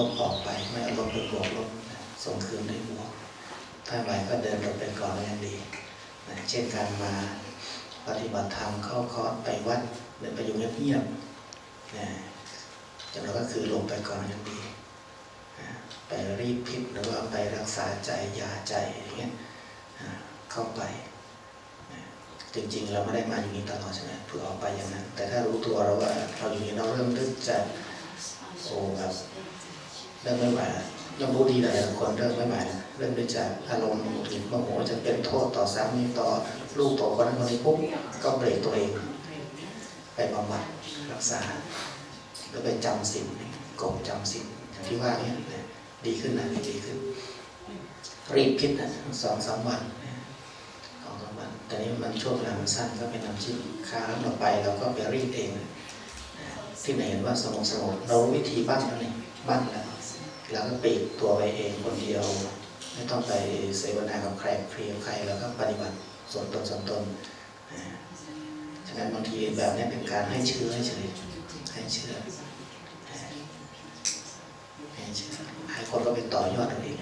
ลบออกไป ไม่เอาลบไปบวกลบส่งคืนด้บวกถ้าไหวก็เดินลงไปก่อนยังดีเช่นการมาปฏิบัติธรรมเข้าคอร์สไปวัดเดินไปอยู่เงียบๆนะจำเราก็คือลงไปก่อนยังดี ไปรีบพิบหรือว่าไปรักษาใจยาใจอย่างเงี้ยเข้าไป จริงๆ เราไม่ได้มาอยู่นี้ตลอดใช่ไหมเพื่อออกไปอย่างนั้น แต่ถ้ารู้ตัวเราว่าเราอยู่นี้เราเริ่มรู้จักโอ้แบบ เริ่มไม่ไหวแล้วย่อมรู้ดีหลายคนเริ่มไม่ไหวเริ่มด้วยจากอารมณ์หงุดหงิดโมโหจะเป็นโทษต่อสามีต่อลูกต่อคนนั้นคนนี้ปุ๊บก็เบรกตัวเอง ไปบำบัดรักษา แล้วไปจำสิ่งกบจำสิ่งอย่างที่ว่าเนี่ยดีขึ้นนะดีขึ้น รีบคิดนะสองสามวันสองสามวัน แต่นี้มันช่วงเวลามันสั้นก็เป็นน้ำจิ้มค้าเราไปเราก็ไปรีบเองที่ไหนเห็นว่าสงบสงบเรารู้วิธีบ้านแล้วนี่บ้านแล้ว แล้วก็ปลีกตัวไปเองคนเดียว ไม่ต้องไปเสวนากับใครเพรียใครแล้วก็ปฏิบัติส่วนตนส่วนตนนะฉะนั้นบางทีแบบนี้เป็นการให้เชื่อเฉยให้เชื่อให้เชื่อให้คนก็ไปต่อยอดตัวเอง